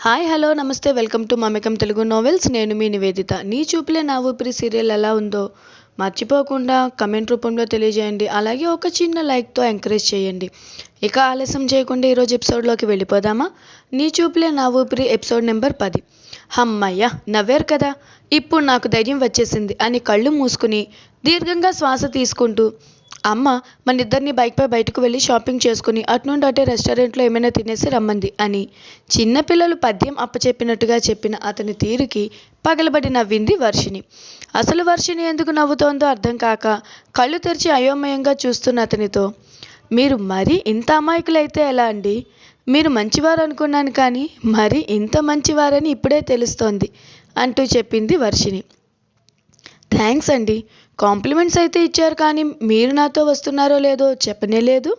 Hi hello నమస్తే welcome to Mamakam Telugu novels నేను మీ నివేదిత. నీ చూపులే నా ఊపిరి సీరియల్ ఎలా ఉందో మర్చిపోకుండా కమెంట్ రూపంలో తెలియజేయండి. అలాగే ఒక చిన్న లైక్తో ఎంకరేజ్ చేయండి. ఇక ఆలస్యం చేయకుండా ఈరోజు ఎపిసోడ్లోకి వెళ్ళిపోదామా? నీ చూపులే నా ఊపిరి ఎపిసోడ్ నెంబర్ పది. హమ్మయ్య నవ్వారు కదా? ఇప్పుడు నాకు ధైర్యం వచ్చేసింది అని కళ్ళు మూసుకుని దీర్ఘంగా శ్వాస తీసుకుంటూ అమ్మ మన ఇద్దరిని బైక్పై బయటకు వెళ్ళి షాపింగ్ చేసుకుని అటు నుండి అటే రెస్టారెంట్లో ఏమైనా తినేసి రమ్మంది అని. చిన్నపిల్లలు పద్యం అప్పచెప్పినట్టుగా చెప్పిన అతని తీరుకి పగలబడి నవ్వింది వర్షిని అసలు వర్షిని ఎందుకు నవ్వుతోందో అర్థం కాక కళ్ళు తెరిచి అయోమయంగా చూస్తున్న అతనితో మీరు మరీ ఇంత అమాయకులైతే ఎలా అండి? మీరు మంచివారు అనుకున్నాను కానీ మరీ ఇంత మంచివారని ఇప్పుడే తెలుస్తోంది అంటూ చెప్పింది వర్షిని థ్యాంక్స్ అండి. కాంప్లిమెంట్స్ అయితే ఇచ్చారు కానీ మీరు నాతో వస్తున్నారో లేదో చెప్పనే లేదు.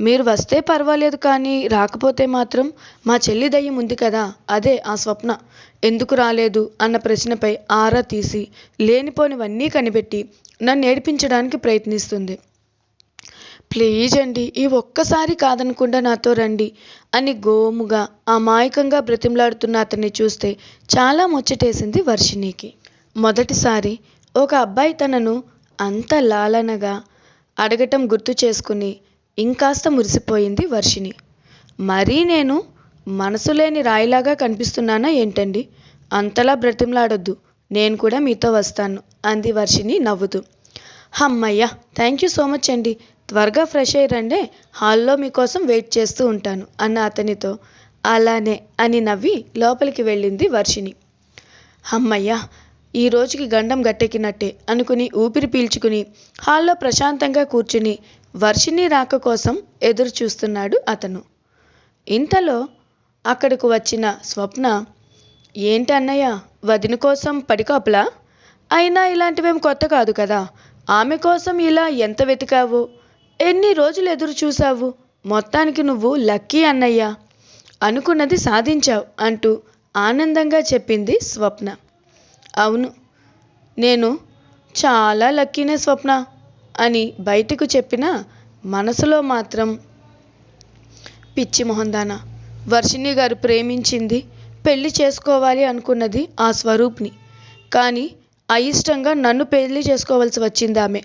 మీరు వస్తే పర్వాలేదు కానీ రాకపోతే మాత్రం మా చెల్లి దయ్యం ఉంది కదా అదే ఆ స్వప్న. ఎందుకు రాలేదు అన్న ప్రశ్నపై ఆరా తీసి లేనిపోనివన్నీ కనిపెట్టి నన్ను ఏడిపించడానికి ప్రయత్నిస్తుంది. ప్లీజ్ అండి ఈ ఒక్కసారి కాదనకుండా నాతో రండి అని గోముగా అమాయకంగా బ్రతిమలాడుతున్న అతన్ని చూస్తే చాలా ముచ్చటేసింది వర్షిణికి. మొదటిసారి ఒక అబ్బాయి తనను అంత లాలనగా అడగటం గుర్తు చేసుకుని ఇంకాస్త మురిసిపోయింది వర్షిణి. మరీ నేను మనసు లేని రాయిలాగా కనిపిస్తున్నానా ఏంటండి? అంతలా బ్రతిమలాడొద్దు. నేను కూడా మీతో వస్తాను అంది వర్షిణి నవ్వుతూ. హమ్మయ్య థ్యాంక్ యూ సో మచ్ అండి. త్వరగా ఫ్రెష్ అయ్యి హాల్లో మీకోసం వెయిట్ చేస్తూ ఉంటాను అన్న అతనితో. అలానే అని నవ్వి లోపలికి వెళ్ళింది వర్షిణి. హమ్మయ్య ఈ రోజుకి గండం గట్టెక్కినట్టే అనుకుని ఊపిరి పీల్చుకుని హాల్లో ప్రశాంతంగా కూర్చుని వర్షిణి రాక కోసం ఎదురు చూస్తున్నాడు అతను. ఇంతలో అక్కడకు వచ్చిన స్వప్న ఏంటి అన్నయ్య వదిన కోసం పడికాపులా అయినా ఇలాంటివేం కొత్త కాదు కదా. ఆమె కోసం ఇలా ఎంత వెతికావు? ఎన్ని రోజులు ఎదురు చూసావు మొత్తానికి నువ్వు లక్కీ అన్నయ్య. అనుకున్నది సాధించావు అంటూ ఆనందంగా చెప్పింది స్వప్న. అవును. నేను చాలా లక్కీనే స్వప్న అని బయటకు చెప్పిన మనసులో మాత్రం పిచ్చి మొహందాన వర్షిణి గారు ప్రేమించింది పెళ్ళి చేసుకోవాలి అనుకున్నది ఆ స్వరూప్ని. కానీ అయిష్టంగా నన్ను పెళ్ళి చేసుకోవాల్సి వచ్చింది ఆమె.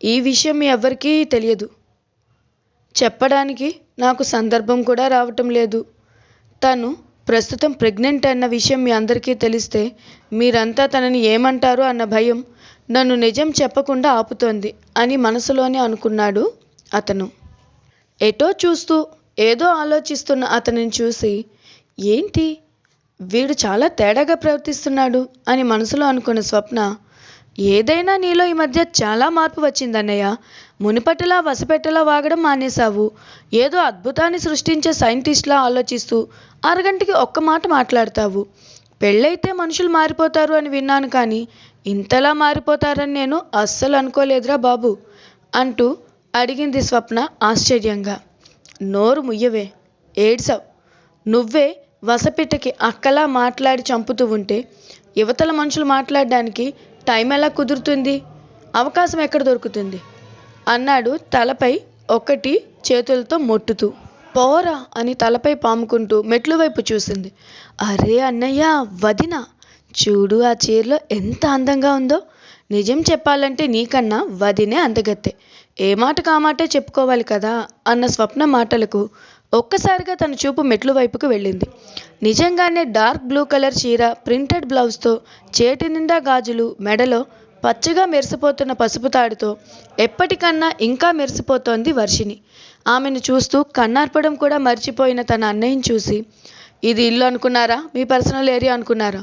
ఈ విషయం ఎవ్వరికీ తెలియదు. చెప్పడానికి నాకు సందర్భం కూడా రావటం లేదు. తను ప్రస్తుతం ప్రెగ్నెంట్ అన్న విషయం మీ అందరికీ తెలిస్తే మీరంతా తనని ఏమంటారు అన్న భయం నన్ను నిజం చెప్పకుండా ఆపుతోంది అని మనసులోనే అనుకున్నాడు అతను. ఎటో చూస్తూ ఏదో ఆలోచిస్తున్న అతనిని చూసి ఏంటి? వీడు చాలా తేడాగా ప్రవర్తిస్తున్నాడు అని మనసులో అనుకున్న స్వప్న ఏదైనా నీలో ఈ మధ్య చాలా మార్పు వచ్చిందన్నయ్య. మునిపటిలా వసపెట్టలా వాగడం మానేశావు? ఏదో అద్భుతాన్ని సృష్టించే సైంటిస్ట్లా ఆలోచిస్తూ అరగంటకి ఒక్క మాట మాట్లాడతావు. పెళ్ళైతే మనుషులు మారిపోతారు అని విన్నాను కానీ ఇంతలా మారిపోతారని నేను అస్సలు అనుకోలేదురా బాబు అంటూ అడిగింది స్వప్న ఆశ్చర్యంగా. నోరు ముయ్యవే ఏడ్సావు. నువ్వే వసపిట్టకి అక్కలా మాట్లాడి చంపుతూ ఉంటే యువతల మనుషులు మాట్లాడడానికి టైం ఎలా కుదురుతుంది? అవకాశం ఎక్కడ దొరుకుతుంది? అన్నాడు తలపై ఒకటి చేతులతో మొట్టుతూ. పోరా అని తలపై పాముకుంటూ మెట్లు వైపు చూసింది. అరే అన్నయ్య వదిన చూడు ఆ చీరలో ఎంత అందంగా ఉందో. నిజం చెప్పాలంటే నీకన్నా వదినే అందగత్తే ఏ మాట కామాటే చెప్పుకోవాలి కదా అన్న స్వప్న మాటలకు ఒక్కసారిగా తన చూపు మెట్లు వైపుకు వెళ్ళింది. నిజంగానే డార్క్ బ్లూ కలర్ చీర ప్రింటెడ్ బ్లౌజ్తో చేతి నిండా గాజులు మెడలో పచ్చగా మెరిసిపోతున్న పసుపు తాడుతో ఎప్పటికన్నా ఇంకా మెరిసిపోతోంది వర్షిని ఆమెను చూస్తూ కన్నార్పడం కూడా మర్చిపోయిన తన అన్నయ్యని చూసి ఇది ఇల్లు అనుకున్నారా? మీ పర్సనల్ ఏరియా అనుకున్నారా?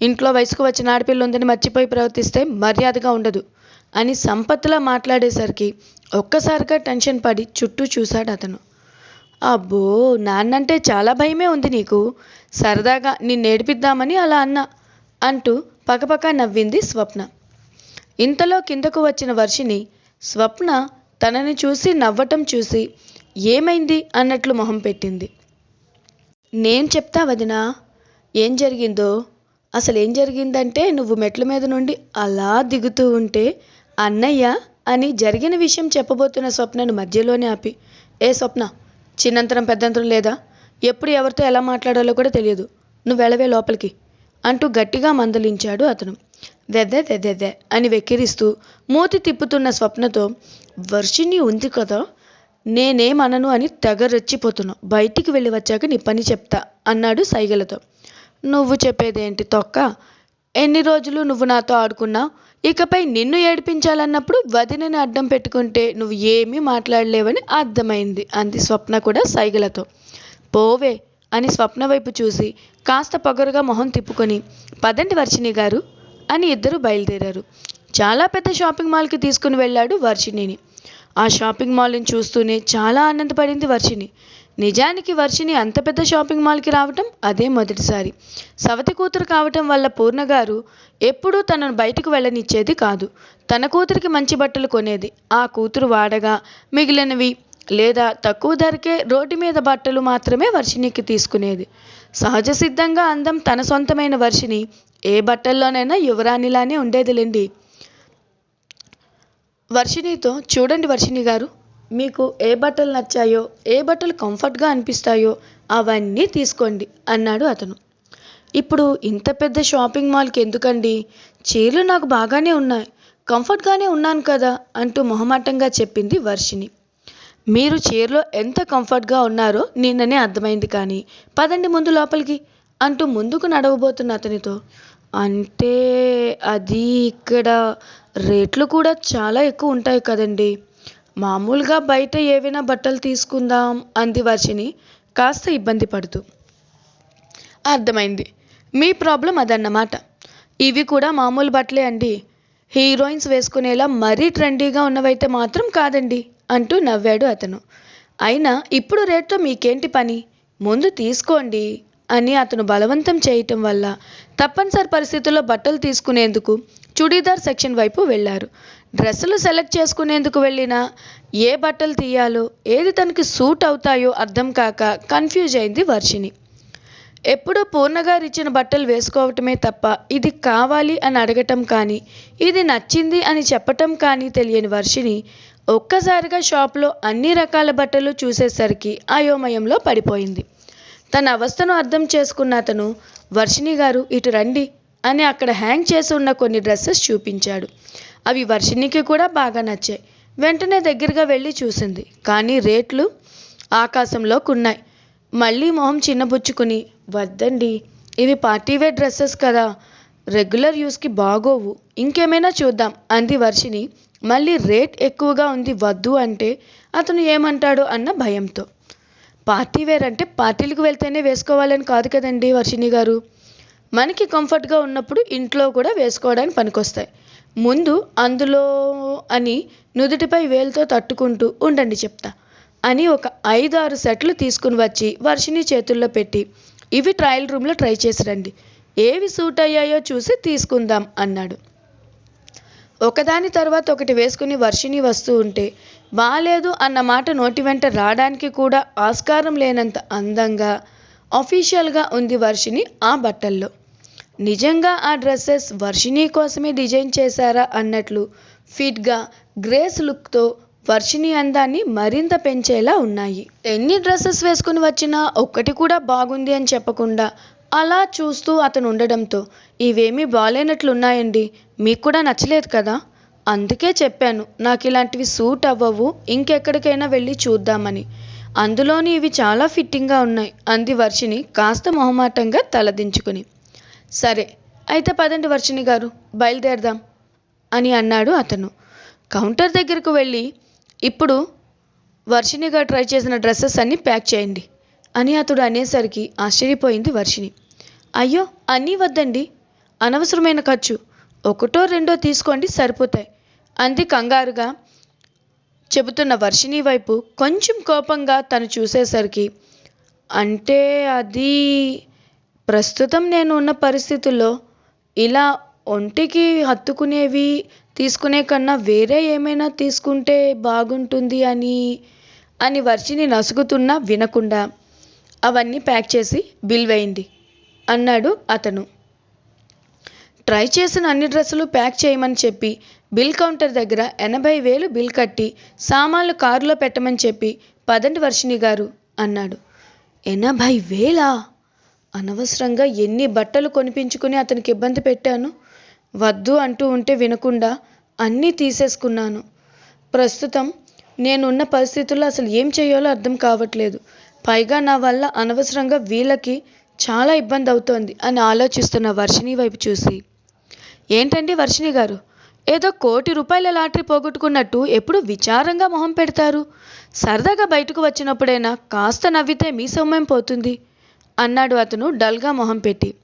ఇంట్లో వయసుకు వచ్చిన ఆడపిల్ల ఉందని మర్చిపోయి ప్రవర్తిస్తే మర్యాదగా ఉండదు అని సంపత్లా మాట్లాడేసరికి ఒక్కసారిగా టెన్షన్ పడి చుట్టూ చూశాడు అతను. అబ్బో నాన్నంటే చాలా భయమే ఉంది నీకు. సరదాగా నిన్ను నేర్పిద్దామని అలా అన్నా అంటూ పకపక నవ్వింది స్వప్న. ఇంతలో కిందకు వచ్చిన వర్షిని స్వప్న తనని చూసి నవ్వటం చూసి ఏమైంది అన్నట్లు మొహం పెట్టింది. నేను చెప్తా వదినా ఏం జరిగిందో? అసలు ఏం జరిగిందంటే నువ్వు మెట్ల మీద నుండి అలా దిగుతూ ఉంటే అన్నయ్య అని జరిగిన విషయం చెప్పబోతున్న స్వప్నను మధ్యలోనే ఆపి ఏ స్వప్న చిన్నంతరం పెద్దంతరం లేదా? ఎప్పుడు ఎవరితో ఎలా మాట్లాడాలో కూడా తెలియదు. నువ్వు వెళ్ళవే లోపలికి అంటూ గట్టిగా మందలించాడు అతను. వెదె అని వెక్కిరిస్తూ మూతి తిప్పుతున్న స్వప్నతో వర్షిణి ఉంది కదా నేనేమనను అని తెగరొచ్చిపోతున్నాను బయటికి వెళ్ళి వచ్చాక నీ పని చెప్తా అన్నాడు సైగలతో. నువ్వు చెప్పేదేంటి తొక్క? ఎన్ని రోజులు నువ్వు నాతో ఆడుకున్నా? ఇకపై నిన్ను ఏడిపించాలన్నప్పుడు వదినని అడ్డం పెట్టుకుంటే నువ్వు ఏమీ మాట్లాడలేవని అర్థమైంది అంది స్వప్న కూడా సైగలతో. పోవే అని స్వప్న వైపు చూసి కాస్త పొగరుగా మొహం తిప్పుకొని పదండి వర్షిణి గారు అని ఇద్దరు బయలుదేరారు. చాలా పెద్ద షాపింగ్ మాల్కి తీసుకుని వెళ్ళాడు వర్షిణిని. ఆ షాపింగ్ మాల్ని చూస్తూనే చాలా ఆనందపడింది వర్షిణి. నిజానికి వర్షిని అంత పెద్ద షాపింగ్ మాల్కి రావటం అదే మొదటిసారి. సవతి కూతురు కావటం వల్ల పూర్ణగారు ఎప్పుడూ తనను బయటకు వెళ్ళనిచ్చేది కాదు. తన కూతురికి మంచి బట్టలు కొనేది. ఆ కూతురు వాడగా మిగిలినవి లేదా తక్కువ ధరకే రోడ్డు మీద బట్టలు మాత్రమే వర్షిణికి తీసుకునేది. సహజ సిద్ధంగా అందం తన సొంతమైన వర్షిని ఏ బట్టల్లోనైనా యువరాణిలానే ఉండేదిలేండి. వర్షిణితో చూడండి వర్షిణి గారు మీకు ఏ బట్టలు నచ్చాయో ఏ బట్టలు కంఫర్ట్గా అనిపిస్తాయో అవన్నీ తీసుకోండి అన్నాడు అతను. ఇప్పుడు ఇంత పెద్ద షాపింగ్ మాల్కి ఎందుకండి? చీరలు నాకు బాగానే ఉన్నాయి కంఫర్ట్గానే ఉన్నాను కదా అంటూ మొహమాటంగా చెప్పింది వర్షిని మీరు చీరలో ఎంత కంఫర్ట్గా ఉన్నారో నిన్ననే అర్థమైంది కానీ పదండి ముందు లోపలికి అంటూ ముందుకు నడవబోతున్న అతనితో అంటే అది ఇక్కడ రేట్లు కూడా చాలా ఎక్కువ ఉంటాయి కదండి. మామూలుగా బయట ఏవైనా బట్టలు తీసుకుందాం అంది వర్షిని కాస్త ఇబ్బంది పడుతూ. అర్థమైంది. మీ ప్రాబ్లం అదన్నమాట. ఇవి కూడా మామూలు బట్టలే అండి. హీరోయిన్స్ వేసుకునేలా మరీ ట్రెండీగా ఉన్నవైతే మాత్రం కాదండి అంటూ నవ్వాడు అతను. అయినా ఇప్పుడు రేట్తో మీకేంటి పని? ముందు తీసుకోండి అని అతను బలవంతం చేయటం వల్ల తప్పనిసరి పరిస్థితుల్లో బట్టలు తీసుకునేందుకు చుడీదార్ సెక్షన్ వైపు వెళ్ళారు. డ్రెస్సులు సెలెక్ట్ చేసుకునేందుకు వెళ్ళినా ఏ బట్టలు తీయాలో ఏది తనకి సూట్ అవుతాయో అర్థం కాక కన్ఫ్యూజ్ అయింది వర్షిని ఎప్పుడూ పూర్ణగారు ఇచ్చిన బట్టలు వేసుకోవటమే తప్ప ఇది కావాలి అని అడగటం కానీ ఇది నచ్చింది అని చెప్పటం కానీ తెలియని వర్షిని ఒక్కసారిగా షాప్లో అన్ని రకాల బట్టలు చూసేసరికి అయోమయంలో పడిపోయింది. తన అవస్థను అర్థం చేసుకున్న అతను వర్షిణి గారు ఇటు రండి అని అక్కడ హ్యాంగ్ చేసి ఉన్న కొన్ని డ్రెస్సెస్ చూపించాడు. అవి వర్షిణికి కూడా బాగా నచ్చాయి. వెంటనే దగ్గరగా వెళ్ళి చూసింది. కానీ రేట్లు ఆకాశంలోకున్నాయి మళ్ళీ మొహం చిన్నబుచ్చుకుని వద్దండి ఇవి పార్టీవేర్ డ్రెస్సెస్ కదా రెగ్యులర్ యూస్కి బాగోవు. ఇంకేమైనా చూద్దాం అంది వర్షిని మళ్ళీ రేట్ ఎక్కువగా ఉంది వద్దు అంటే అతను ఏమంటాడు అన్న భయంతో. పార్టీ వేర్ అంటే పార్టీలకు వెళ్తేనే వేసుకోవాలని కాదు కదండి వర్షిణి గారు. మనకి కంఫర్ట్గా ఉన్నప్పుడు ఇంట్లో కూడా వేసుకోవడానికి పనికొస్తాయి. ముందు అందులో అని నుదుటిపై వేలుతో తట్టుకుంటూ ఉండండి చెప్తా. అని ఒక ఐదు ఆరు సెట్లు తీసుకుని వచ్చి వర్షిని చేతుల్లో పెట్టి ఇవి ట్రయల్ రూమ్లో ట్రై చేసి రండి. ఏవి సూట్ అయ్యాయో చూసి తీసుకుందాం అన్నాడు. ఒకదాని తర్వాత ఒకటి వేసుకుని వర్షిని వస్తూ ఉంటే బాలేదు అన్న మాట నోటి వెంట రావడానికి కూడా ఆస్కారం లేనంత అందంగా అఫీషియల్గా ఉంది వర్షిని ఆ బట్టల్లో. నిజంగా ఆ డ్రెస్సెస్ వర్షిని కోసమే డిజైన్ చేశారా అన్నట్లు ఫిట్గా గ్రేస్ లుక్తో వర్షిని అందాన్ని మరింత పెంచేలా ఉన్నాయి. ఎన్ని డ్రెస్సెస్ వేసుకుని వచ్చినా ఒక్కటి కూడా బాగుంది అని చెప్పకుండా అలా చూస్తూ అతను ఉండడంతో ఇవేమీ బాగాలేనట్లున్నాయండి మీకు కూడా నచ్చలేదు కదా? అందుకే చెప్పాను నాకు ఇలాంటివి సూట్ అవ్వవు ఇంకెక్కడికైనా వెళ్ళి చూద్దామని. అందులోని ఇవి చాలా ఫిట్టింగ్గా ఉన్నాయి అంది వర్షిని కాస్త మొహమాటంగా తలదించుకుని. సరే అయితే పదండి వర్షిని గారు బయలుదేరదాం అని అన్నాడు అతను. కౌంటర్ దగ్గరకు వెళ్ళి ఇప్పుడు వర్షినిగా ట్రై చేసిన డ్రెస్సెస్ అన్నీ ప్యాక్ చేయండి అని అతడు అనేసరికి ఆశ్చర్యపోయింది వర్షిని అయ్యో అన్నీ వద్దండి అనవసరమైన ఖర్చు. ఒకటో రెండో తీసుకోండి సరిపోతాయి. అంది కంగారుగా. చెబుతున్న వర్షిణి వైపు కొంచెం కోపంగా తను చూసేసరికి అంటే అది ప్రస్తుతం నేను ఉన్న పరిస్థితుల్లో ఇలా ఒంటికి హత్తుకునేవి తీసుకునే కన్నా వేరే ఏమైనా తీసుకుంటే బాగుంటుంది అని అని వర్షిని నసుగుతున్నా వినకుండా అవన్నీ ప్యాక్ చేసి బిల్ వేయండి అన్నాడు అతను. ట్రై చేసిన అన్ని డ్రెస్సులు ప్యాక్ చేయమని చెప్పి బిల్ కౌంటర్ దగ్గర ఎనభై వేలు బిల్ కట్టి సామాన్లు కారులో పెట్టమని చెప్పి పదండి వర్షిణి గారు అన్నాడు. ఎనభై వేలా? అనవసరంగా ఎన్ని బట్టలు కొనిపించుకుని అతనికి ఇబ్బంది పెట్టాను? వద్దు అంటూ ఉంటే వినకుండా అన్నీ తీసేసుకున్నాను. ప్రస్తుతం నేనున్న పరిస్థితుల్లో అసలు ఏం చేయాలో అర్థం కావట్లేదు. పైగా నా వల్ల అనవసరంగా వీళ్ళకి చాలా ఇబ్బంది అవుతోంది అని ఆలోచిస్తున్న వర్షిణి వైపు చూసి. ఏంటండి వర్షిణి గారు? ఏదో కోటి రూపాయల లాటరీ పోగొట్టుకున్నట్టు ఎప్పుడు విచారంగా మొహం పెడతారు. సరదాగా బయటకు వచ్చినప్పుడైనా కాస్త నవ్వితే మీ సొమ్మేం పోతుంది? అన్నాడు అతను డల్గా మొహం పెట్టి.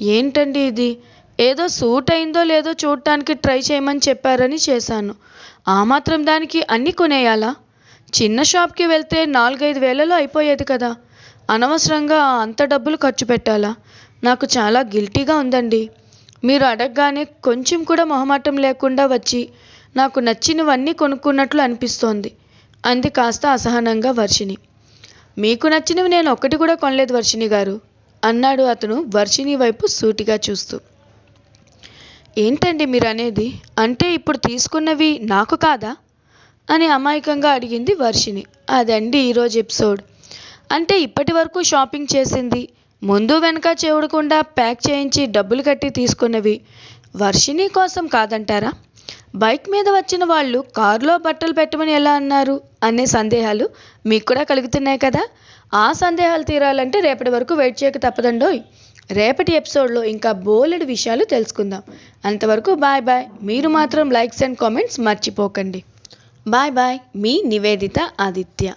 ఏంటండి ఇది? ఏదో సూట్ అయిందో లేదో చూడటానికి ట్రై చేయమని చెప్పారని చేశాను. ఆ మాత్రం దానికి అన్నీ కొనేయాలా? చిన్న షాప్కి వెళ్తే నాలుగైదు వేలలో అయిపోయేది కదా. అనవసరంగా అంత డబ్బులు ఖర్చు పెట్టాలా? నాకు చాలా గిల్టీగా ఉందండి. మీరు అడగగానే కొంచెం కూడా మొహమాటం లేకుండా వచ్చి నాకు నచ్చినవన్నీ కొనుక్కున్నట్లు అనిపిస్తోంది. అంది కాస్త అసహనంగా వర్షిణి. మీకు నచ్చినవి నేను ఒక్కటి కూడా కొనలేదు వర్షిణి గారు అన్నాడు అతను వర్షిణి వైపు సూటిగా చూస్తూ. ఏంటండి మీరు అనేది? అంటే ఇప్పుడు తీసుకున్నవి నాకు కాదా? అని అమాయకంగా అడిగింది వర్షిణి. అదండి ఈరోజు ఎపిసోడ్. అంటే ఇప్పటి వరకు షాపింగ్ చేసింది ముందు వెనక చెవుడకుండా ప్యాక్ చేయించి డబ్బులు కట్టి తీసుకున్నవి. వర్షిణి కోసం కాదంటారా? బైక్ మీద వచ్చిన వాళ్ళు కారులో బట్టలు పెట్టమని ఎలా అన్నారు? అనే సందేహాలు మీకు కూడా కలుగుతున్నాయి కదా? ఆ సందేహాలు తీరాలంటే రేపటి వరకు వెయిట్ చేయక తప్పదండోయ్. రేపటి ఎపిసోడ్లో ఇంకా బోలెడు విషయాలు తెలుసుకుందాం. అంతవరకు బాయ్ బాయ్. మీరు మాత్రం లైక్స్ అండ్ కామెంట్స్ మర్చిపోకండి. Bye bye. మీ నివేదిత ఆదిత్య.